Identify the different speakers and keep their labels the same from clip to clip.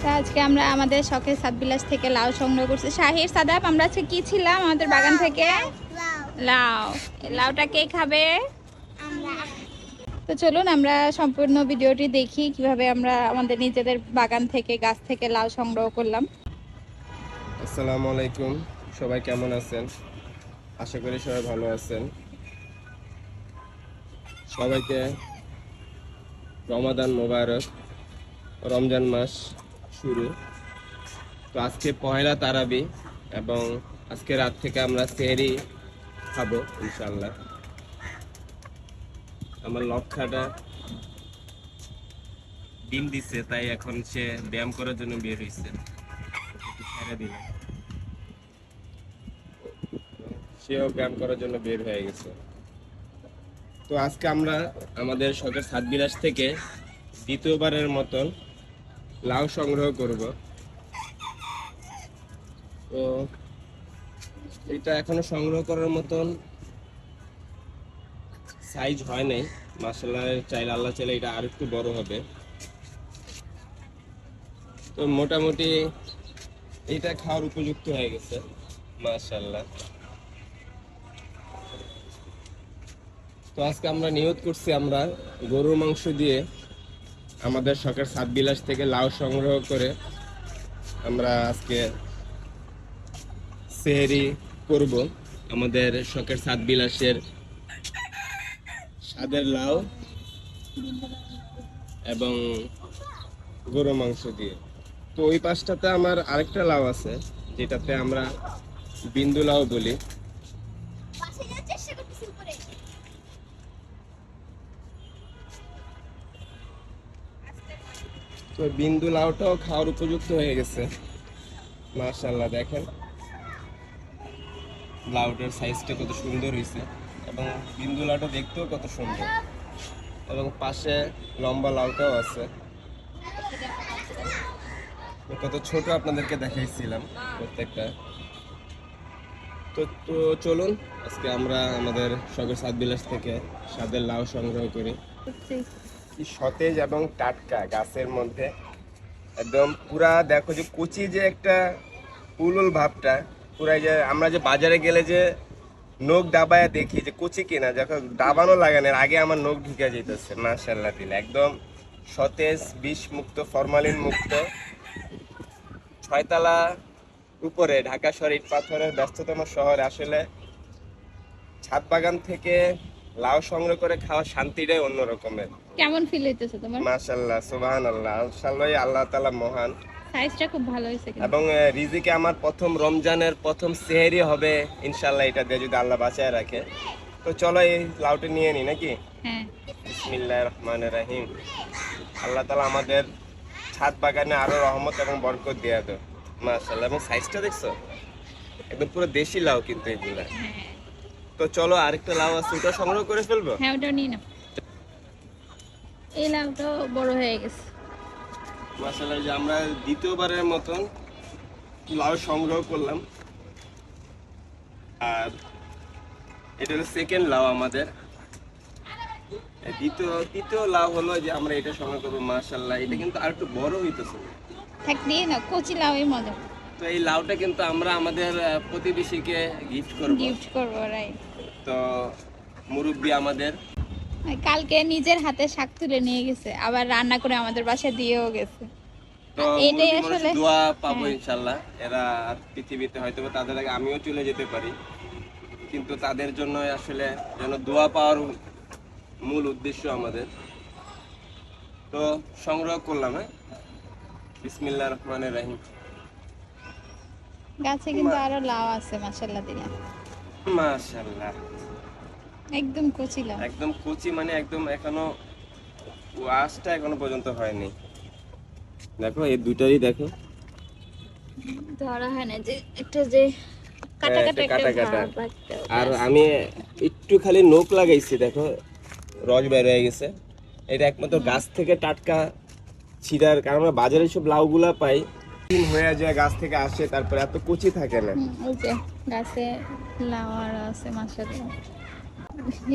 Speaker 1: তো আজকে আমরা আমাদের শখের সাতবিলাস থেকে লাউ সংগ্রহ করছি। শাহির সাদাব আমরা আজকে কি ছিলাম আমাদের বাগান থেকে? লাউ লাউটা কে খাবে? তো চলুন আমরা সম্পূর্ণ ভিডিওটি দেখি কীভাবে আমরা আমাদের নিজেদের বাগান থেকে গাছ থেকে লাউ সংগ্রহ করলাম।
Speaker 2: আসসালামু আলাইকুম। সবাই কেমন আছেন? আশা করি সবাই ভালো আছেন। সবাইকে রমাদান মোবারক রমজান মাস শুরু। তো আজকে পয়লা তারাবি এবং আজকে রাত থেকে আমরা সেহরি খাব ইনশাল্লাহ আমার লক্ষাটা ডিম দিচ্ছে তাই এখন সে ব্যায়াম করার জন্য বের হয়েছে সেও ব্যায়াম করার জন্য বের হয়ে গেছে। তো আজকে আমরা আমাদের শখের সাত বিলাস থেকে দ্বিতীয়বারের মতন লাউ সংগ্রহ করব। তো এটা এখনও সংগ্রহ করার মতন সাইজ হয় নাই। মাসাল্লাহ চাইলে আল্লাহ চাইলে এটা আর একটু বড় হবে। তো মোটামুটি এটা খাওয়ার উপযুক্ত হয়ে গেছে মাশাল্লাহ তো আজকে আমরা নিয়ত করছি আমরা গরুর মাংস দিয়ে আমাদের শখের সাত বিলাস থেকে লাউ সংগ্রহ করে আমরা আজকে সেহেরি করব। আমাদের শখের সাত বিলাসের স্বাদের লাউ এবং গরু মাংস দিয়ে। তো ওই পাশটাতে আমার আরেকটা লাউ আছে, যেটাতে আমরা বিন্দু লাউ বলি। তো বিন্দু লাউটাও খাওয়ার উপযুক্ত হয়ে গেছে। মাশাল্লাহ দেখেন। লাউটার সাইজটা কত সুন্দর হয়েছে এবং বিন্দু লাউটা দেখতেও কত সুন্দর। এবং পাশে লম্বা লাউটাও আছে। কত ছোট আপনাদেরকে দেখাইছিলাম প্রত্যেকটা। তো তো চলুন, আজকে আমরা আমাদের শখের সাত বিলাস থেকে স্বাদের লাউ সংগ্রহ করি। কি সতেজ এবং টাটকা গাছের মধ্যে। একদম পুরা দেখো যে কুচি যে একটা উলুল ভাবটা পুরাই যে আমরা যে বাজারে গেলে যে নখ ডাবায় দেখি যে কুচি কিনা যখন ডাবানো লাগে না, এর আগে আমার নখ ঢুকে যেতেছে মাশাল্লাহ দিলে। একদম সতেজ বিষ মুক্ত ফরমালিন মুক্ত। ছয়তলা উপরে, ঢাকা ইট পাথরের ব্যস্ততম শহর। আসলে ছাদ বাগান থেকে লাউ সংগ্রহ করে খাওয়া শান্তিটাই অন্য রকমের
Speaker 1: কেমন ফিল হইতেছে তোমার?
Speaker 2: মাশাল্লাহ সুবাহান আল্লাহ আল্লাহ আল্লাহ তালা মহান।
Speaker 1: সাইজটা খুব ভালো হয়েছে
Speaker 2: এবং রিজিকে আমার প্রথম রমজানের প্রথম সেহেরি হবে ইনশাল্লাহ এটা দিয়ে যদি আল্লাহ বাঁচায় রাখে। তো চলো এই লাউটা নিয়ে নি নাকি?
Speaker 1: হ্যাঁ।
Speaker 2: বিসমিল্লাহ রহমান রাহিম। আল্লাহ তাআলা আমাদের ছাদ বাগানে আরও রহমত এবং বরকত দিয়ে দেয় মাশাল্লাহ এবং সাইজটা দেখছ? একদম পুরো দেশি লাউ কিন্তু এগুলা।
Speaker 1: হ্যাঁ।
Speaker 2: তো চলো আরেকটা লাউ আছে ওটা সংগ্রহ করে ফেলব?
Speaker 1: হ্যাঁ ওটাও নিয়ে নাও। এই লাউটাও বড় হয়ে গেছে।
Speaker 2: মাশাল্লাহ যে আমরা দ্বিতীয়বারের মতন লাউ সংগ্রহ করলাম। আর এটা হলো সেকেন্ড লাউ আমাদের। দ্বিতীয় তৃতীয় লাউ হলো যে আমরা এটা সংগ্রহ করব মাশাল্লাহ এটা কিন্তু আর একটু বড় হইতেছে।
Speaker 1: থাক দিয়ে নাও কচি লাউ এই মজা
Speaker 2: তো এই লাউটা কিন্তু আমরা আমাদের প্রতিবেশীকে গিফট করব।
Speaker 1: গিফট করব রাইট
Speaker 2: তো মুরব্বী আমাদের।
Speaker 1: কালকে নিজের হাতে শাক তুলে নিয়ে গেছে আবার রান্না করে আমাদের বাসায় দিয়েও গেছে।
Speaker 2: তো
Speaker 1: এটাই আসলে-
Speaker 2: দোয়া পাবো
Speaker 1: হ্যাঁ।
Speaker 2: এরা পৃথিবীতে হয়তো তাদের আগে আমিও চলে যেতে পারি কিন্তু তাদের জন্য আসলে যেন দোয়া পাওয়ার মূল উদ্দেশ্য আমাদের। তো সংগ্রহ করলাম হ্যাঁ? বিসমিল্লাহ রহমানের রাহিম।
Speaker 1: গাছে কিন্তু আরও লাউ আছে দিলে
Speaker 2: মাশাল্লাহ
Speaker 1: একদম কচি
Speaker 2: একদম কচি মানে একদম এখনও ওয়াশটা এখনও পর্যন্ত হয়নি। দেখো এই দেখো।
Speaker 1: ধরা হয় না যে একটা যে কাটা
Speaker 2: হ্যাঁ,
Speaker 1: কাটা
Speaker 2: একটা
Speaker 1: একটা
Speaker 2: কাটা। কাটা। আর আমি একটু খালি নোক লাগাইছি দেখো রস বের হয়ে গেছে। এটা একমাত্র গাছ থেকে টাটকা ছিঁড়ার কারণ আমরা বাজারে সব লাউগুলা পাই। দিন হয়ে যায়, গাছ থেকে আসে, তারপরে এত কুচি থাকে না।
Speaker 1: গাছে লাউ আর আছে মাসাল্লাহ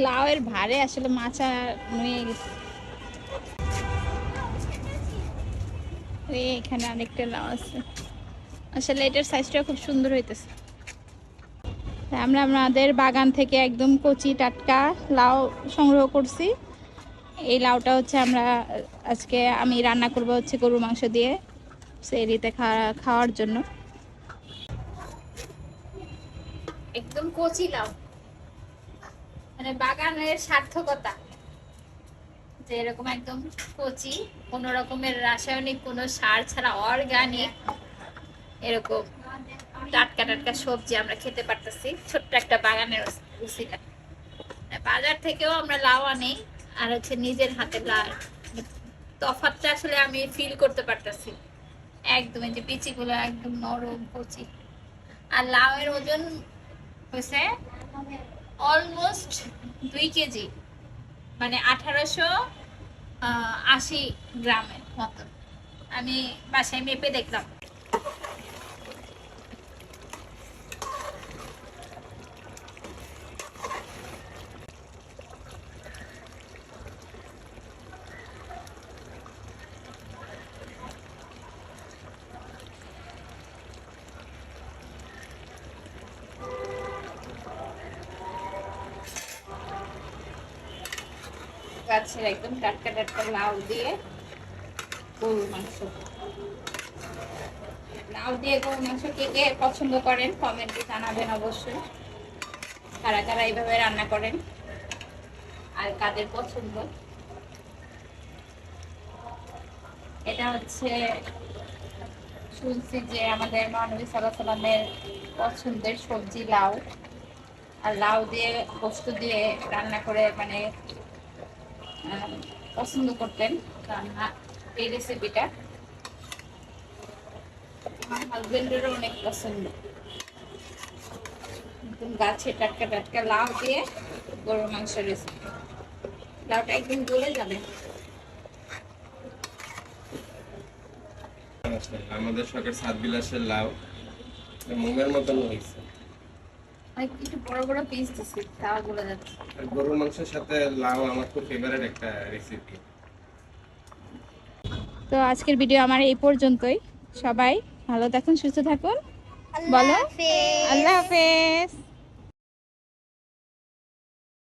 Speaker 1: লাউয়ের ভারে আসলে মাছা নুয়ে গেছে। এখানে আরেকটা লাউ আছে। আসলে এটার সাইজটা খুব সুন্দর হইতেছে। আমরা আমাদের বাগান থেকে একদম কচি টাটকা লাউ সংগ্রহ করছি। এই লাউটা হচ্ছে আমরা আজকে আমি রান্না করব হচ্ছে গরুর মাংস দিয়ে। সেরিতে খাওয়া- খাওয়ার জন্য। একদম কচি লাউ। মানে বাগানের সার্থকতা। যে এরকম একদম কচি, কোনো রকমের রাসায়নিক কোনো সার ছাড়া অর্গানিক এরকম টাটকা টাটকা সবজি আমরা খেতে পারতেছি। ছোট্ট একটা বাগানের উচিটা বাজার থেকেও আমরা লাউ আনি, আর হচ্ছে নিজের হাতে লাউ। তফাৎটা আসলে আমি ফিল করতে পারতেছি। একদম, এই যে পিচিগুলো একদম নরম কচি। আর লাউয়ের ওজন হয়েছে অলমোস্ট দুই কেজি মানে আঠারোশো আশি গ্রামের মতন আমি বাসায় মেপে দেখলাম। গাছের একদম টাটকা টাটকা লাউ দিয়ে গরুর মাংস। লাউ দিয়ে গরুর মাংস কে কে পছন্দ করেন কমেন্টে জানাবেন অবশ্যই। কারা কারা এইভাবে রান্না করেন আর কাদের পছন্দ। এটা হচ্ছে শুনছি যে আমাদের মহানবী সাল্লাহ সাল্লামের পছন্দের সবজি লাউ। আর লাউ দিয়ে পোস্ত দিয়ে রান্না করে মানে পছন্দ করতেন। এই রেসিপিটা আমার হাজবেন্ডেরও অনেক পছন্দ। গাছে টাটকা টাটকা লাউ দিয়ে গরুর মাংস রেসিপি লাউটা একদম গলে যাবে।
Speaker 2: আমাদের শখের সাত বিলাসের লাউ মুগের মতন হয়েছে।
Speaker 1: একটু বড় বড় পিস দিচ্ছি তাও গলে যাচ্ছে।
Speaker 2: গরুর মাংসের সাথে লাউ আমার খুব ফেভারিট একটা রেসিপি
Speaker 1: তো আজকের ভিডিও আমার এই পর্যন্তই। সবাই ভালো থাকুন সুস্থ থাকুন। বলো। আল্লাহ হাফেজ।